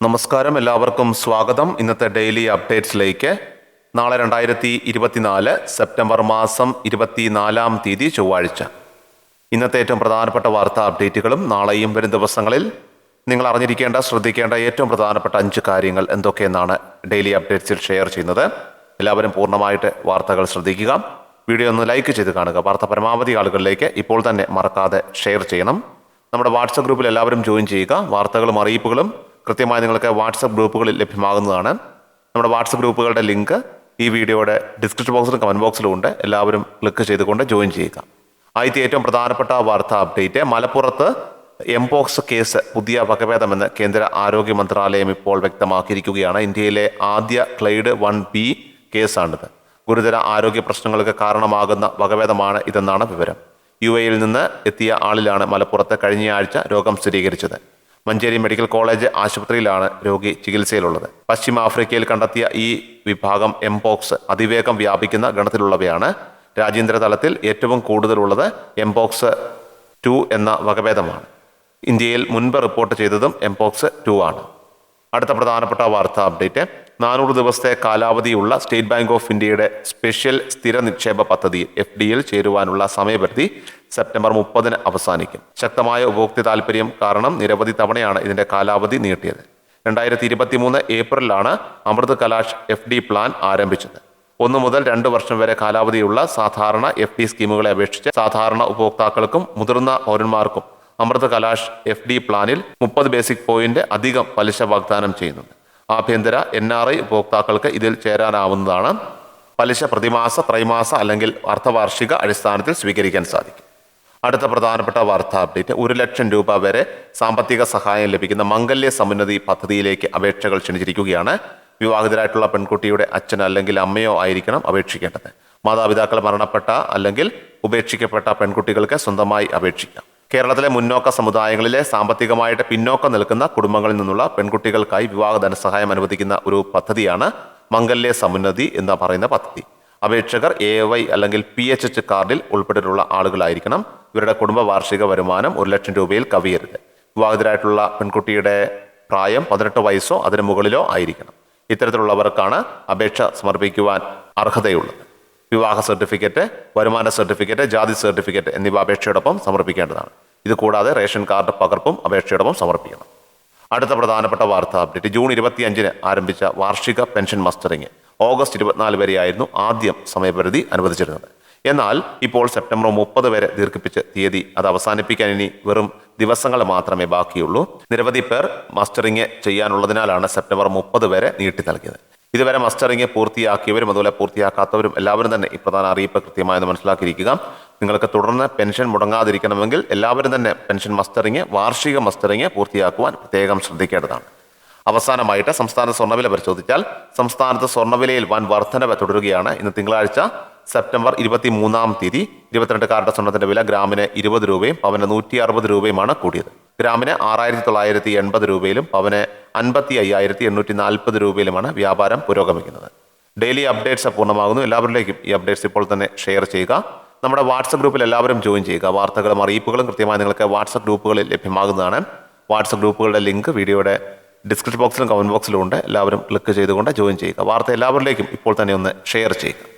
നമസ്കാരം. എല്ലാവർക്കും സ്വാഗതം. ഇന്നത്തെ ഡെയിലി അപ്ഡേറ്റ്സിലേക്ക്. നാളെ രണ്ടായിരത്തി ഇരുപത്തിനാല് സെപ്റ്റംബർ മാസം ഇരുപത്തിനാലാം തീയതി ചൊവ്വാഴ്ച. ഇന്നത്തെ ഏറ്റവും പ്രധാനപ്പെട്ട വാർത്താ അപ്ഡേറ്റുകളും നാളെയും വരും ദിവസങ്ങളിൽ നിങ്ങൾ അറിഞ്ഞിരിക്കേണ്ട ശ്രദ്ധിക്കേണ്ട ഏറ്റവും പ്രധാനപ്പെട്ട അഞ്ച് കാര്യങ്ങൾ എന്തൊക്കെയെന്നാണ് ഡെയിലി അപ്ഡേറ്റ്സിൽ ഷെയർ ചെയ്യുന്നത്. എല്ലാവരും പൂർണമായിട്ട് വാർത്തകൾ ശ്രദ്ധിക്കുക. വീഡിയോ ഒന്ന് ലൈക്ക് ചെയ്ത് കാണുക. വാർത്ത പരമാവധി ആളുകളിലേക്ക് ഇപ്പോൾ തന്നെ മറക്കാതെ ഷെയർ ചെയ്യണം. നമ്മുടെ വാട്സപ്പ് ഗ്രൂപ്പിൽ എല്ലാവരും ജോയിൻ ചെയ്യുക. വാർത്തകളും അറിയിപ്പുകളും കൃത്യമായി നിങ്ങൾക്ക് വാട്സപ്പ് ഗ്രൂപ്പുകളിൽ ലഭ്യമാകുന്നതാണ്. നമ്മുടെ വാട്സപ്പ് ഗ്രൂപ്പുകളുടെ ലിങ്ക് ഈ വീഡിയോയുടെ ഡിസ്ക്രിപ്ഷൻ ബോക്സിലും കമന്റ് ബോക്സിലും ഉണ്ട്. എല്ലാവരും ക്ലിക്ക് ചെയ്തുകൊണ്ട് ജോയിൻ ചെയ്യുക. ആദ്യത്തെ ഏറ്റവും പ്രധാനപ്പെട്ട വാർത്താ അപ്ഡേറ്റ് മലപ്പുറത്ത് എംപോക്സ് കേസ് പുതിയ വകഭേദമെന്ന് കേന്ദ്ര ആരോഗ്യ മന്ത്രാലയം ഇപ്പോൾ വ്യക്തമാക്കിയിരിക്കുകയാണ്. ഇന്ത്യയിലെ ആദ്യ ക്ലൈഡ് വൺ ബി കേസാണിത്. ഗുരുതര ആരോഗ്യ പ്രശ്നങ്ങൾക്ക് കാരണമാകുന്ന വകഭേദമാണ് ഇതെന്നാണ് വിവരം. യു എയിൽ നിന്ന് എത്തിയ ആളിലാണ് മലപ്പുറത്ത് കഴിഞ്ഞയാഴ്ച രോഗം സ്ഥിരീകരിച്ചത്. മഞ്ചേരി മെഡിക്കൽ കോളേജ് ആശുപത്രിയിലാണ് രോഗി ചികിത്സയിലുള്ളത്. പശ്ചിമ ആഫ്രിക്കയിൽ കണ്ടെത്തിയ ഈ വിഭാഗം എംപോക്സ് അതിവേഗം വ്യാപിക്കുന്ന ഗണത്തിലുള്ളവയാണ്. രാജ്യാന്തര തലത്തിൽ ഏറ്റവും കൂടുതലുള്ളത് എംപോക്സ് ടു എന്ന വകഭേദമാണ്. ഇന്ത്യയിൽ മുൻപ് റിപ്പോർട്ട് ചെയ്തതും എംപോക്സ് ടു ആണ്. അടുത്ത പ്രധാനപ്പെട്ട വാർത്താ അപ്ഡേറ്റ്. നാനൂറ് ദിവസത്തെ കാലാവധിയുള്ള സ്റ്റേറ്റ് ബാങ്ക് ഓഫ് ഇന്ത്യയുടെ സ്പെഷ്യൽ സ്ഥിര നിക്ഷേപ പദ്ധതി എഫ് ഡിയിൽ ചേരുവാനുള്ള സമയപരിധി സെപ്റ്റംബർ മുപ്പതിന് അവസാനിക്കും. ശക്തമായ ഉപഭോക്തൃ താൽപ്പര്യം കാരണം നിരവധി തവണയാണ് ഇതിന്റെ കാലാവധി നീട്ടിയത്. രണ്ടായിരത്തി ഇരുപത്തി മൂന്ന് ഏപ്രിലാണ് Amrit Kalash F D plan ആരംഭിച്ചത്. ഒന്ന് മുതൽ രണ്ട് വർഷം വരെ കാലാവധിയുള്ള സാധാരണ എഫ് ഡി സ്കീമുകളെ അപേക്ഷിച്ച് സാധാരണ ഉപഭോക്താക്കൾക്കും മുതിർന്ന പൗരന്മാർക്കും അമൃത് കലാഷ് എഫ് ഡി പ്ലാനിൽ മുപ്പത് ബേസിക് പോയിന്റ് അധികം പലിശ വാഗ്ദാനം ചെയ്യുന്നുണ്ട്. ആഭ്യന്തര എൻ ആർ ഐ ഉപഭോക്താക്കൾക്ക് ഇതിൽ ചേരാനാവുന്നതാണ് പലിശ പ്രതിമാസ ത്രൈമാസ അല്ലെങ്കിൽ അർദ്ധവാർഷിക അടിസ്ഥാനത്തിൽ സ്വീകരിക്കാൻ സാധിക്കും. അടുത്ത പ്രധാനപ്പെട്ട വാർത്താ അപ്ഡേറ്റ്. ഒരു ലക്ഷം രൂപ വരെ സാമ്പത്തിക സഹായം ലഭിക്കുന്ന മംഗല്യ സമുന്നതി പദ്ധതിയിലേക്ക് അപേക്ഷകൾ ക്ഷണിച്ചിരിക്കുകയാണ്. വിവാഹിതരായിട്ടുള്ള പെൺകുട്ടിയുടെ അച്ഛൻ അല്ലെങ്കിൽ അമ്മയോ ആയിരിക്കണം അപേക്ഷിക്കേണ്ടത്. മാതാപിതാക്കൾ മരണപ്പെട്ട അല്ലെങ്കിൽ ഉപേക്ഷിക്കപ്പെട്ട പെൺകുട്ടികൾക്ക് സ്വന്തമായി അപേക്ഷിക്കാം. കേരളത്തിലെ മുന്നോക്ക സമുദായങ്ങളിലെ സാമ്പത്തികമായിട്ട് പിന്നോക്കം നിൽക്കുന്ന കുടുംബങ്ങളിൽ നിന്നുള്ള പെൺകുട്ടികൾക്കായി വിവാഹ ധനസഹായം അനുവദിക്കുന്ന ഒരു പദ്ധതിയാണ് മംഗല്യ സമുന്നതി എന്ന് പറയുന്ന പദ്ധതി. അപേക്ഷകർ എ വൈ അല്ലെങ്കിൽ പി എച്ച് എച്ച് കാർഡിൽ ഉൾപ്പെട്ടിട്ടുള്ള ആളുകളായിരിക്കണം ഇവരുടെ കുടുംബ വാർഷിക വരുമാനം ഒരു ലക്ഷം രൂപയിൽ കവിയരുത്. വിവാഹിതരായിട്ടുള്ള പെൺകുട്ടിയുടെ പ്രായം പതിനെട്ട് വയസ്സോ അതിന് മുകളിലോ ആയിരിക്കണം. ഇത്തരത്തിലുള്ളവർക്കാണ് അപേക്ഷ സമർപ്പിക്കുവാൻ അർഹതയുള്ളത്. വിവാഹ സർട്ടിഫിക്കറ്റ് വരുമാന സർട്ടിഫിക്കറ്റ് ജാതി സർട്ടിഫിക്കറ്റ് എന്നിവ അപേക്ഷയോടൊപ്പം സമർപ്പിക്കേണ്ടതാണ്. ഇത് കൂടാതെ റേഷൻ കാർഡ് പകർപ്പും അപേക്ഷയോടൊപ്പം സമർപ്പിക്കണം. അടുത്ത പ്രധാനപ്പെട്ട വാർത്താ അപ്ഡേറ്റ്. ജൂൺ ഇരുപത്തിയഞ്ചിന് ആരംഭിച്ച വാർഷിക പെൻഷൻ മസ്റ്ററിംഗ്. ഓഗസ്റ്റ് ഇരുപത്തിനാല് വരെയായിരുന്നു ആദ്യം സമയപരിധി അനുവദിച്ചിരുന്നത്. എന്നാൽ ഇപ്പോൾ സെപ്റ്റംബർ മുപ്പത് വരെ ദീർഘിപ്പിച്ച് തീയതി അത് അവസാനിപ്പിക്കാൻ ഇനി വെറും ദിവസങ്ങൾ മാത്രമേ ബാക്കിയുള്ളൂ. നിരവധി പേർ മസ്റ്ററിങ് ചെയ്യാനുള്ളതിനാലാണ് സെപ്റ്റംബർ മുപ്പത് വരെ നീട്ടി നൽകിയത്. ഇതുവരെ മസ്റ്ററിങ് പൂർത്തിയാക്കിയവരും അതുപോലെ പൂർത്തിയാക്കാത്തവരും എല്ലാവരും തന്നെ ഈ പ്രധാന അറിയിപ്പ് കൃത്യമായെന്ന് മനസ്സിലാക്കിയിരിക്കുക. നിങ്ങൾക്ക് തുടർന്ന് പെൻഷൻ മുടങ്ങാതിരിക്കണമെങ്കിൽ എല്ലാവരും തന്നെ പെൻഷൻ മസ്റ്ററിങ് വാർഷിക മസ്റ്ററിങ് പൂർത്തിയാക്കുവാൻ പ്രത്യേകം ശ്രദ്ധിക്കേണ്ടതാണ്. അവസാനമായിട്ട് സംസ്ഥാന സ്വർണവില പരിശോധിച്ചാൽ സംസ്ഥാനത്ത് സ്വർണവിലയിൽ വൻ വർധനവ് തുടരുകയാണ് ഇന്ന് തിങ്കളാഴ്ച സെപ്റ്റംബർ ഇരുപത്തി മൂന്നാം തീയതി ഇരുപത്തിരണ്ട് കാരുടെ സ്വർണത്തിന്റെ വില ഗ്രാമിന് ഇരുപത് രൂപയും പവന് നൂറ്റി അറുപത് രൂപയുമാണ് കൂടിയത്. ഗ്രാമിന് ആറായിരത്തി തൊള്ളായിരത്തി എൺപത് രൂപയിലും പവന് അൻപത്തി അയ്യായിരത്തി എണ്ണൂറ്റി നാൽപ്പത് രൂപയിലുമാണ് വ്യാപാരം പുരോഗമിക്കുന്നത്. ഡെയിലി അപ്ഡേറ്റ്സ് പൂർണമാകുന്നു. എല്ലാവരിലേക്കും ഈ അപ്ഡേറ്റ്സ് ഇപ്പോൾ തന്നെ ഷെയർ ചെയ്യുക. നമ്മുടെ വാട്സപ്പ് ഗ്രൂപ്പിൽ എല്ലാവരും ജോയിൻ ചെയ്യുക. വാർത്തകളും അറിയിപ്പുകളും കൃത്യമായി നിങ്ങൾക്ക് വാട്സപ്പ് ഗ്രൂപ്പുകളിൽ ലഭ്യമാകുന്നതാണ്. വാട്സപ്പ് ഗ്രൂപ്പുകളുടെ ലിങ്ക് വീഡിയോയുടെ ഡിസ്ക്രിപ്ഷൻ ബോക്സിലും കമന്റ് ബോക്സിലും ഉണ്ട്. എല്ലാവരും ക്ലിക്ക് ചെയ്തുകൊണ്ട് ജോയിൻ ചെയ്യുക. വാർത്ത എല്ലാവരിലേക്കും ഇപ്പോൾ തന്നെ ഒന്ന് ഷെയർ ചെയ്യുക.